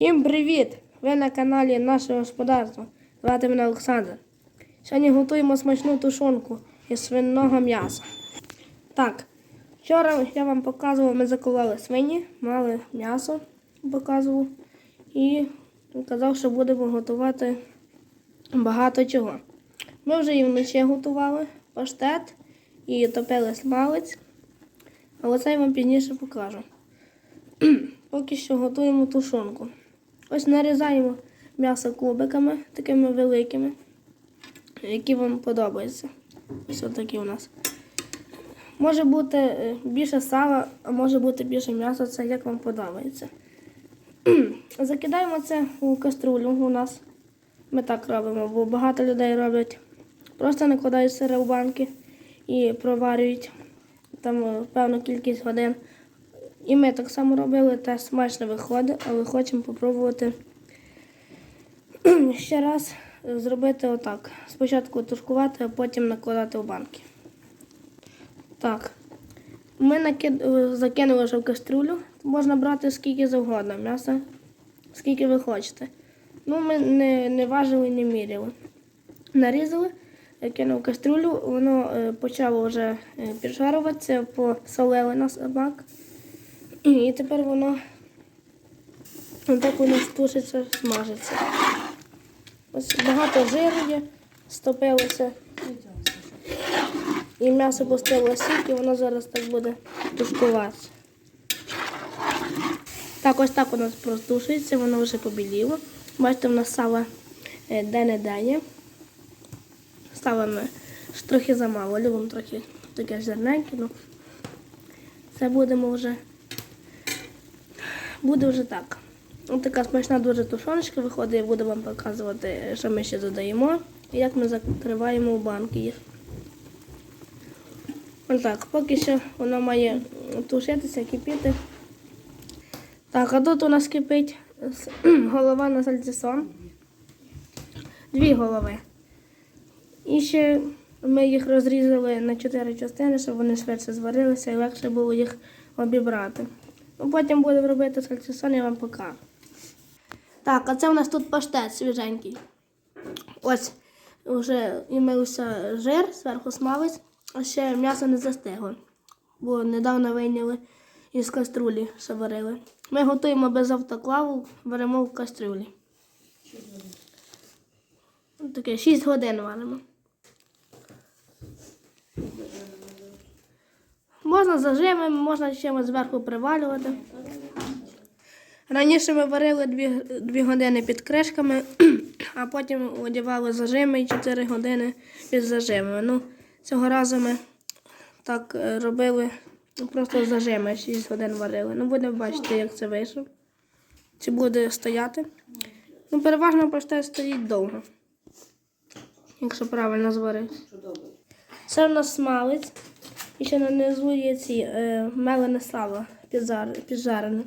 Всім привіт! Ви на каналі Наше господарство. Звати мене Олександр. Сьогодні готуємо смачну тушонку із свиного м'яса. Так, вчора я вам показував, ми закували свині, мали м'ясо, показував. І казав, що будемо готувати багато чого. Ми вже і вночі готували паштет і топили смалець. Але це я вам пізніше покажу. Поки що готуємо тушонку. Ось нарізаємо м'ясо кубиками, такими великими, які вам подобаються. Ось такі у нас. Може бути е, більше сала, а може бути більше м'яса, це як вам подобається. Закидаємо це у каструлю у нас. Ми так робимо, бо багато людей роблять. Просто накладають сире в банки і проварюють там е, певну кількість годин. І ми так само робили, теж смачно виходить, але хочемо спробувати ще раз зробити отак. Спочатку тушкувати, а потім накладати в банки. Так. Ми накид... е, закинули вже в каструлю. Можна брати скільки завгодно м'яса, скільки ви хочете. Ну, ми не, не важили, не міряли. Нарізали, кинув в каструлю, воно е, почало вже е, піджарюватися, посолили на собак. І тепер воно так воно тушиться, смажиться. Ось багато жиру є, стопилося. І м'ясо пустило сік, і воно зараз так буде тушкуватися. Так, ось так у нас простушується, воно вже побіліло. Бачите, в нас сало е, де-не-де є. Сало ми трохи замало, любимо трохи таке зерненьке. Ну. Це будемо вже буде вже так. Ось така смачна дуже тушоночка виходить, я буду вам показувати, що ми ще додаємо і як ми закриваємо в банки їх. Ось так, поки що воно має тушитися, кипіти. Так, а тут у нас кипить голова на сальцісон. Дві голови. І ще ми їх розрізали на чотири частини, щоб вони швидше зварилися і легше було їх обібрати. Ну, потім будемо робити сальцісон, я вам покажу. Так, а це у нас тут паштет свіженький. Ось вже імився жир, зверху смалець, а ще м'ясо не застигло, бо недавно вийняли із каструлі, що варили. Ми готуємо без автоклаву, варимо в кастрюлі. Таке 6 годин варимо. Можна зажимом, можна чимось зверху привалювати. Раніше ми варили 2, 2 години під кришками, а потім одягали зажими і 4 години під зажимами. Ну, цього разу ми так е, робили, просто зажими 6 годин варили. Ну, будемо бачити, як це вийшло. Чи буде стояти. Ну, переважно паштет стоїть довго. Якщо правильно зварити. Це в нас смалець. І ще нанизу є ці е, мелене сало піджарене.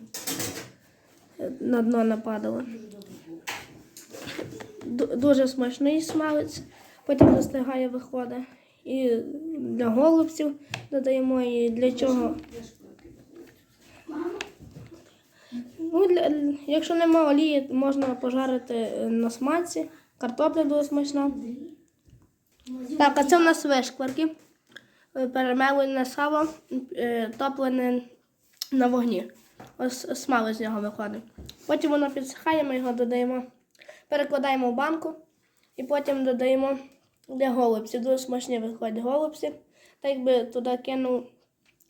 Е, На дно нападало. Ду- Дуже смачний смалець, потім застигає, виходить. І для голубців додаємо і для чого. Ну, для, якщо нема олії, можна пожарити на смальці. Картопля дуже смачна. Так, а це в нас вишкварки. Е, Перемелене сало, е, топлене на вогні. Ось смали з нього виходить. Потім воно підсихає, ми його додаємо, перекладаємо в банку і потім додаємо для голубців. Дуже смачні виходять голубці. Так якби туди кинув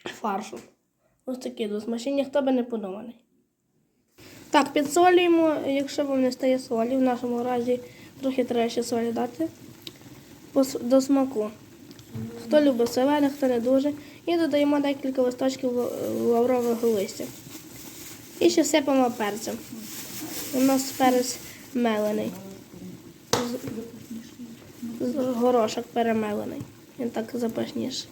фаршу. Ось такі дуже смачні, ніхто би не подуманий. Так, підсолюємо, якщо вам не стає солі, в нашому разі трохи треба ще солі дати до смаку. Хто любить солене, хто не дуже. І додаємо декілька листочків ла- лаврового листя. І ще сипемо перцем. У нас перець мелений. Горошок перемелений. Він так запашніше.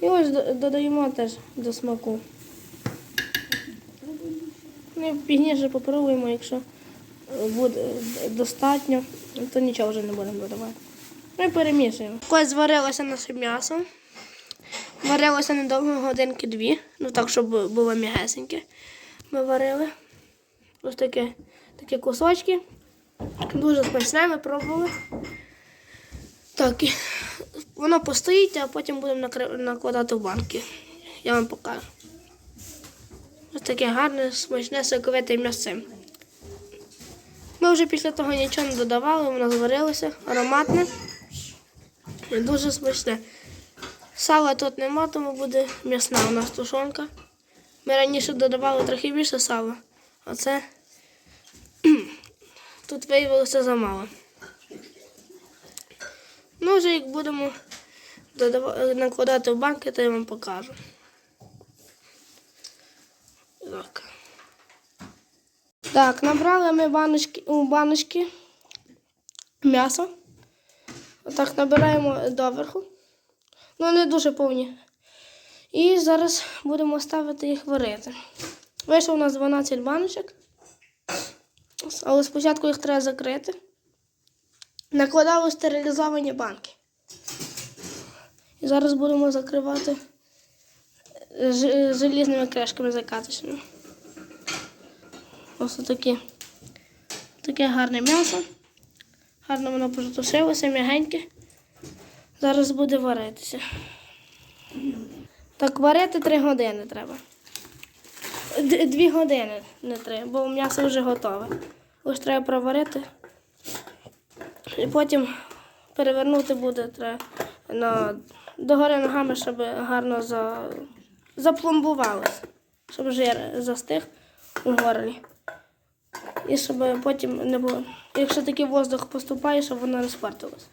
І ось додаємо теж до смаку. Ну, пізніше попробуємо, якщо е, буде достатньо, то нічого вже не будемо додавати. Ми перемішуємо. Ось зварилося наше м'ясо. Варилося недовго годинки дві, ну так, щоб було м'ягесеньке. ми варили. Ось такі, такі кусочки. Дуже смачне, ми пробували. Так, воно постоїть, а потім будемо накладати в банки. Я вам покажу. Ось таке гарне, смачне, соковите м'ясо. Ми вже після того нічого не додавали, воно зварилося, ароматне дуже смачне. Сала тут нема, тому буде м'ясна у нас тушонка. Ми раніше додавали трохи більше сала, а це тут виявилося замало. Ну, вже як будемо накладати в банки, то я вам покажу. Так. Так, набрали ми баночки, у баночки м'ясо. Отак набираємо доверху. Ну, не дуже повні. І зараз будемо ставити їх варити. Вийшло у нас 12 баночок. Але спочатку їх треба закрити. Накладали стерилізовані банки. І зараз будемо закривати желізними кришками закаточними. Ось. Таке гарне м'ясо. Гарно воно протушилося, м'ягеньке. Зараз буде варитися. Так, варити 3 години треба. Дві години не три, бо м'ясо вже готове. Ось треба проварити. І потім перевернути буде треба на, догори ногами, щоб гарно за, запломбувалося, щоб жир застиг у горлі. І щоб потім не було. Якщо такий воздух поступає, щоб воно не спортилось.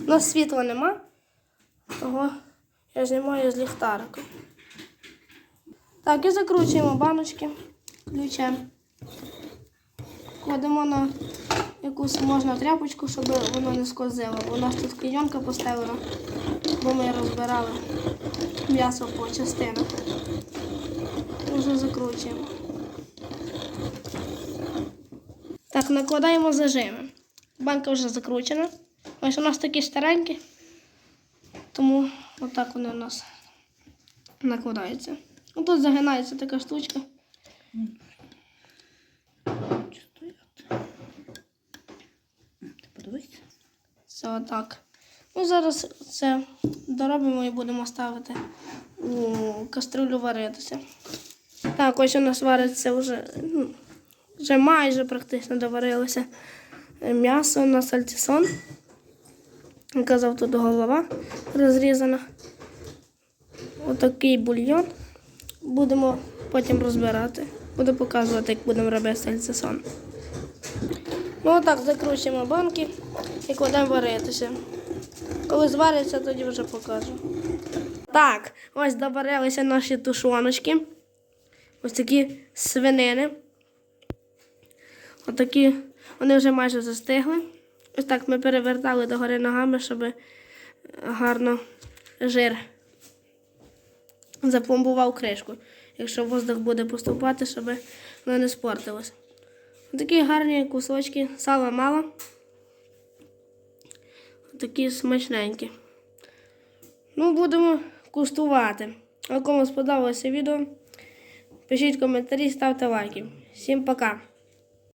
У нас світла нема, того я знімаю з ліхтарика. Так, і закручуємо баночки ключем. Кладемо на якусь можна тряпочку, щоб воно не скользило. У нас тут клейонка поставлена, бо ми розбирали м'ясо по частинах. Вже закручуємо. Так, накладаємо зажими. Банка вже закручена. Ось у нас такі старенькі, тому отак вони у нас накладаються. Тут загинається така штучка. Це отак. Ну, зараз це доробимо і будемо ставити у каструлю варитися. Так, ось у нас вариться вже, ну, вже майже практично доварилося м'ясо на сальтісон. Казав, тут голова розрізана. Отакий бульйон. Будемо потім розбирати. Буду показувати, як будемо робити сальтісон. Ну, отак закручуємо банки і кладемо варитися. Коли звариться, тоді вже покажу. Так, ось доварилися наші тушоночки. Ось такі свинини. Отакі, вони вже майже застигли. Ось так ми перевертали догори ногами, щоб гарно жир запломбував кришку. Якщо воздух буде поступати, щоб воно не спортилось. Такі гарні кусочки, сала мало. Такі смачненькі. Ну, будемо куштувати. А кому сподобалося відео, пишіть коментарі, ставте лайки. Всім пока!